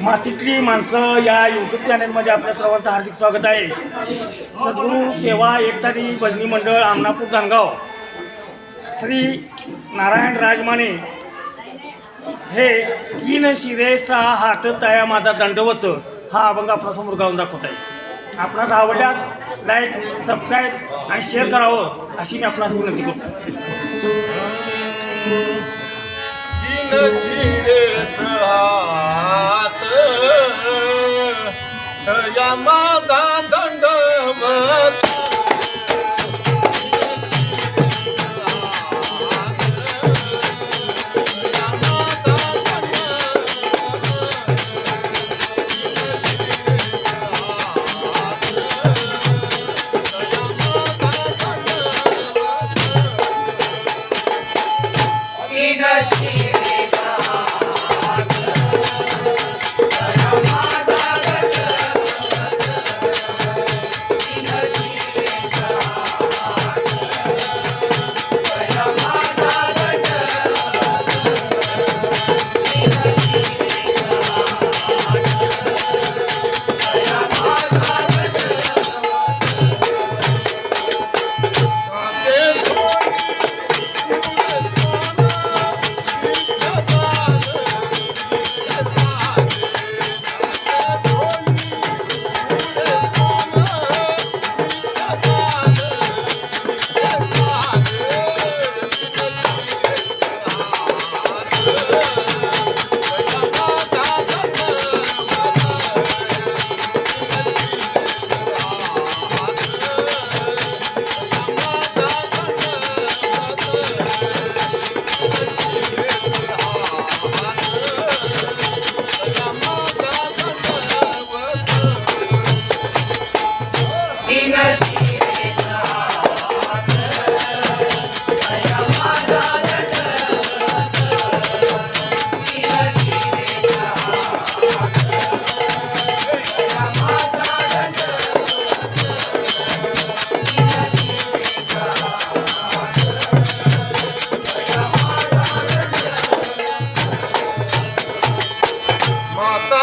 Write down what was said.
मातीतली माणसं या यूट्यूब चॅनलमध्ये आपल्या सर्वांचं हार्दिक स्वागत आहे. सद्गुरू सेवा एकतारी भजनी मंडळ आमनापूर धानगाव श्री नारायण राजमाने हे तीन शिरे सहा हात तया माझा दंडवत हा अभंग आपल्यासमोर गाऊन दाखवत आहे आपणास आवडल्यास लाईक सबस्क्राईब आणि शेअर करावं अशी मी आपणास विनंती करतो. तीन शिरे हात মাতা